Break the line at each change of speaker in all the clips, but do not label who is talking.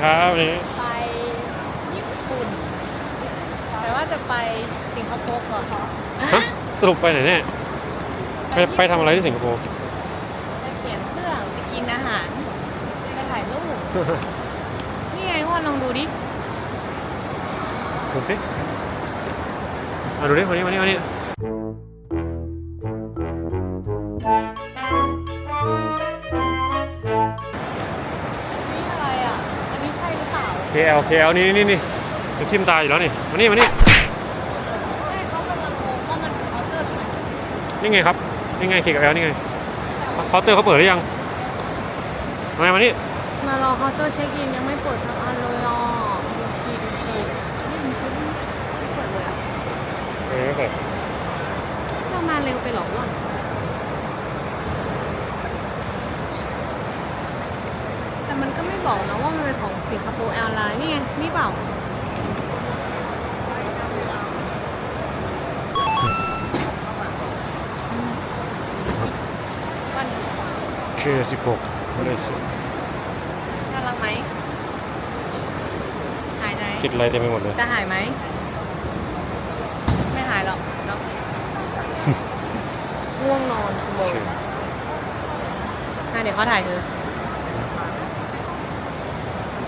ไปไหนครับวันนี้
ไปญี่ปุ่น แต่ว่าจะไปสิงคโปร์ก่อน
ฮะสรุปไปไหนเนี่ยไปไปทำอะไรที่สิงคโปร์
ไปเปลี่ยนเครื่องไปกินอาหารไปถ่ายรูปนี่ไงว่าลองดูดิ
ดูสิมาดูดิวันนี้วันนี้วันนี้
นี่
KL KL นี่นี่นี่เป็นทิมตาอยู่แล้วนี่มานี่มานี่
ไม่เขากำลังงงว่ามันเป็นเคาน์เตอร์ตรงไหน
นี่ไงครับนี่ไง KL นี่ไงเคาน์เตอร์เขาเปิดหรือยังมาไงมานี่
มารอเคาน์เตอร์เช็คอินยังไม่เปิดทั้งอันเลยอะดูชีดูชีนี่มันจะไม่เปิดเลยอะ
เออไม่เปิด
เรามาเร็วไปเหรอวะแต่ มันก็ไม่บอกนะว่ามันเป็นของสิงคโปร์แอร์ไลน์นี่ไงนี่เปล่าวัน
เคสิบหกไม่ได้สิ
น่ารักไหมหายไหม
ติดอะไรเต็มไปหมดเลย
จะหายไหม ไม่หายหรอกเนาะง่วงนอนคุณโบ
เชื่อ
อะเดี๋ยวเขาถ่ายเธอ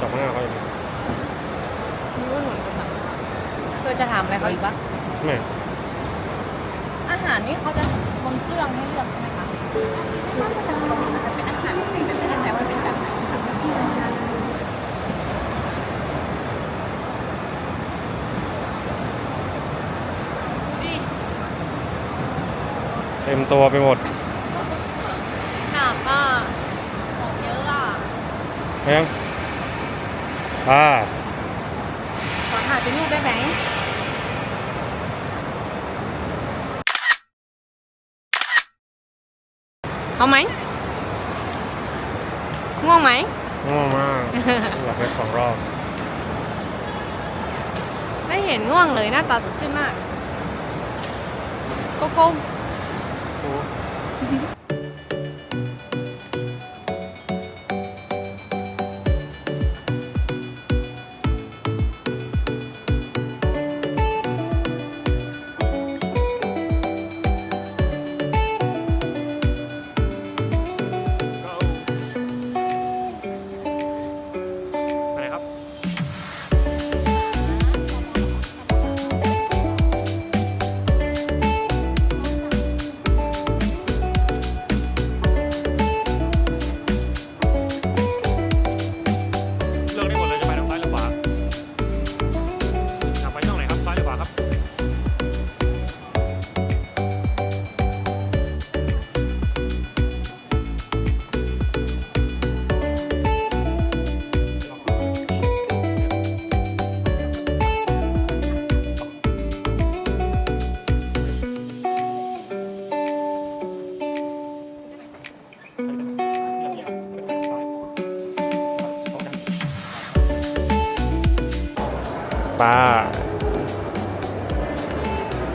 จับหน้าเขาอย่างนี้
นี่ว่าหนุนกันเธอจะถามอะไรเขาอีกปะ
ไม่
อาหารนี่เขาจะบนเครื่องให้เลือกใช่ไหมคะน่าจะเป็นอาจจะเป็นอาหารปกติแต่ไม่แน่ใจว่าเป็นแบบไหนค่ะดูดิ
เต็มตัวไปหมด
หนักอะของเยอะอะ
ไปยัง อ่า
ขอถ่ายเป็นรูปได้ไหมเอาไหมง่วงไหม
ง่วงมากหลับไปสองรอบ
ไม่เห็นง่วงเลยหน้าตาสดชื่นมากโกโก้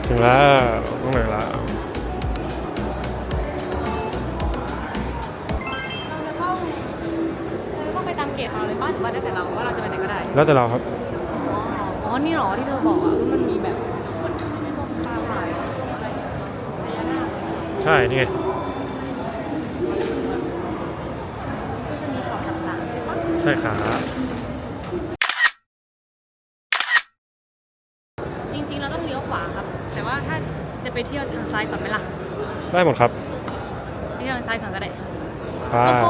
ถึงแล้วตรงไหนแล้ว
เราจะต้องเราจะต้องไปตามเกตของเราเลยป่ะหรือว่าได้แต่เราว่าเราจะไปไหนก็ได้
แล้วแต่เราครับ
อ๋อ อ๋อ นี่เหรอที่เธอบอกอะว่ามันมีแบบพวกปลาขาย
ใช่ นี่ไง
ก็จะมีช็อปต่างๆใช่ปะ
ใช่ขา
จ เที่ยวทางซ้ายก่อนไหมล่ะ
ได้หมดครับ
ไปเที่ยวทางซ้ายก่อนก็ได้
ป้า
โกโก้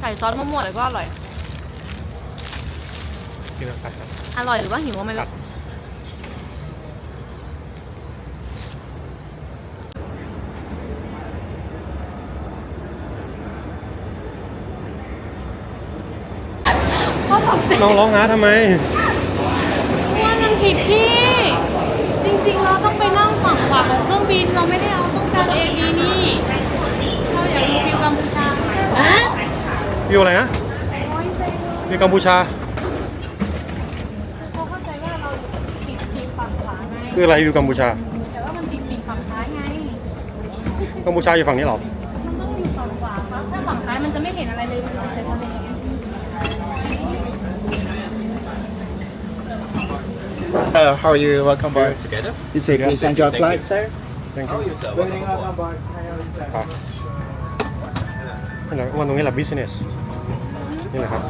ใส่ซอสมั่วๆเลยก็อร่อย
กินอะไรครับ
อร่อยหรือว่าหิวก็ไม่
ครั
รู้
บ
พ่อบอกเสร็จ
น้องร้องหาทำไม
ว่ามันผิดที่ จริงๆ เราต้องไปนั่งฝั่งขวาของเครื่องบิน เราไม่ได้เอาต้องการ A B นี่ เราอยากดูวิวกัมพูชา อะ
วิวอะไรนะวิวกัมพูชา
เขาเข้าใจว่าเราติดปีกฝั่งขวาไง
คืออะไรวิวกัมพูชา
แต่ว่ามันติดปีกฝั่งซ้ายไง
กัมพูชาอยู่ฝั่งนี้เหรอ
มันต้องอยู่ฝั่งขวาครับถ้าฝั่งซ้ายมันจะไม่เห็นอะไรเลยมันเป็นทะเลไง
Uh, how are you? Welcome aboard.
Together?
It's a please enjoy
Thank
flight,
you.
sir.
Thank
How
you
are you, sir? Welcome aboard.
ครับนั่นแหละวันตรงนี้แหละ business นี่แหละครับ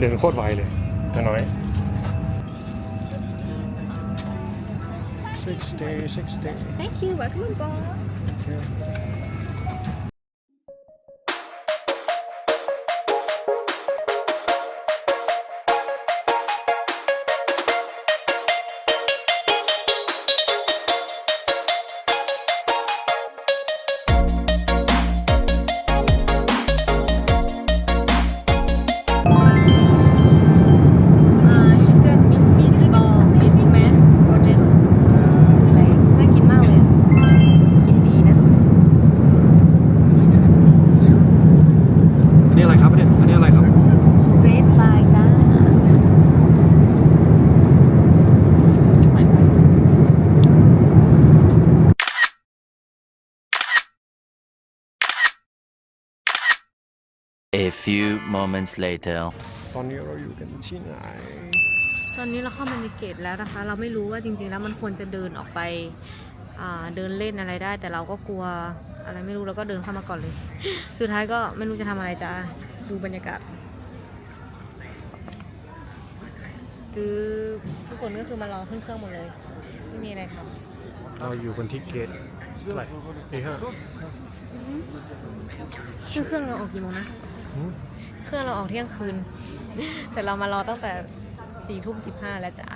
เดินโคตรไวเลยแต่น้อย sixty sixty
Thank you welcome on board อ่
A few moments later.
ตอนนี้เราอยู่กันที่ไหน
ตอนนี้เราเข้ามาในเกตแล้วนะคะ เราไม่รู้ว่าจริงๆแล้วมันควรจะเดินออกไปอ่าเดินเล่นอะไรได้ แต่เราก็กลัวอะไรไม่รู้เราก็เดินเข้ามาก่อนเลย สุดท้ายก็ไม่รู้จะทำอะไรจ้าดูบรรยากาศคือทุกคนก็คือมารอขึ้นเครื่องหมดเลยไม่มีอะไรครับ
เราอยู่กันที่เกตเท่าไหร่ตีห้า
ชื่อเครื่องเราออกกี่โมงนะ เครื่องเราออกเที่ยงคืน แต่เรามารอตั้งแต่สี่ทุ่มสิบห้าแล้วจ้ะ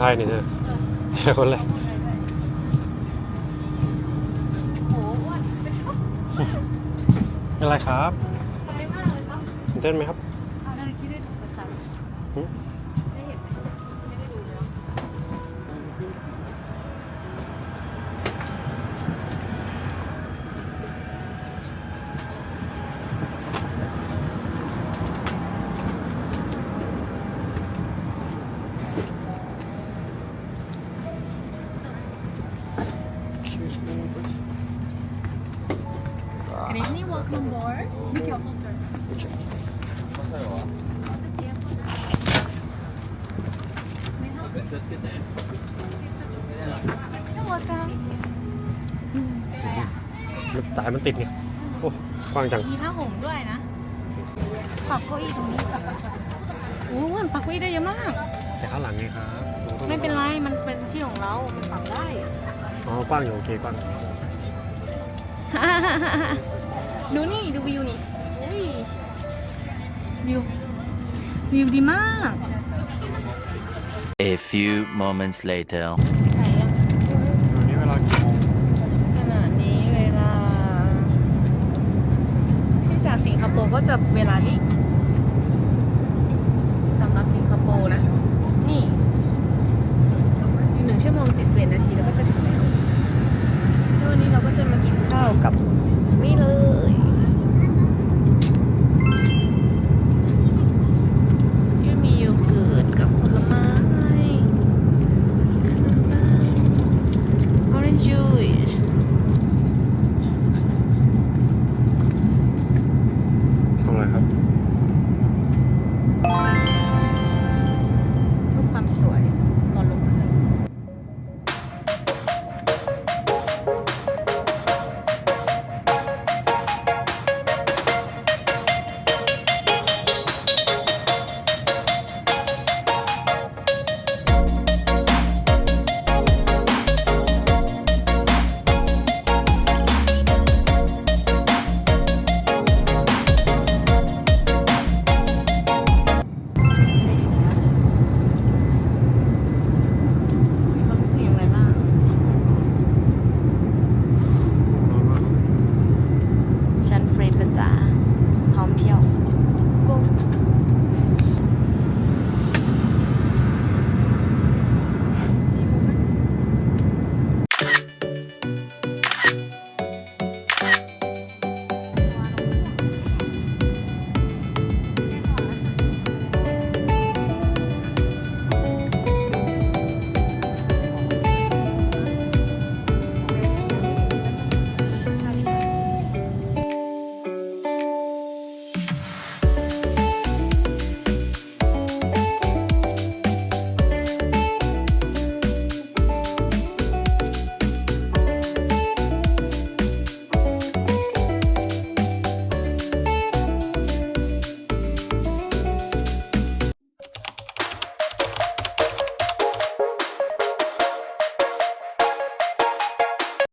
ไทยนี่นะคนอะไร
โอ้อ้วน
เป็นไรครับ
ไกลมากเลยครับ
ตื่นเต้นไหมครับ
Good evening, welcome on board. Be careful, sir.
Let's get there.
จัง
สายมันติดไงโอ้กว้างจัง
มีผ้าห่มด้วยนะปรับเก้าอี้ตรงนี้โอ้มันปรับเก้าอี้ได้เยอะมาก
แต่ข้างหลังไงครับ
ไม่เป็นไร มันเป็นที่ของเรา มันปรับได้
อ๋อกว้างอยู่โอเคกว้าง
ดูนี่ดูวิวนี่วิววิวดีมาก
A few moments later
วันา
ดนี้เวลา ที่จากสิงคโปร์
ก็จะเวลานี้สำหรับสิงคโปร์นะ นี่หนึ่งชั่วโมงสี่สิบเอ็ดนาทีแล้วก็จะถึงแล้ววันนี้เราก็จะมากินข้าวกับนี่เลย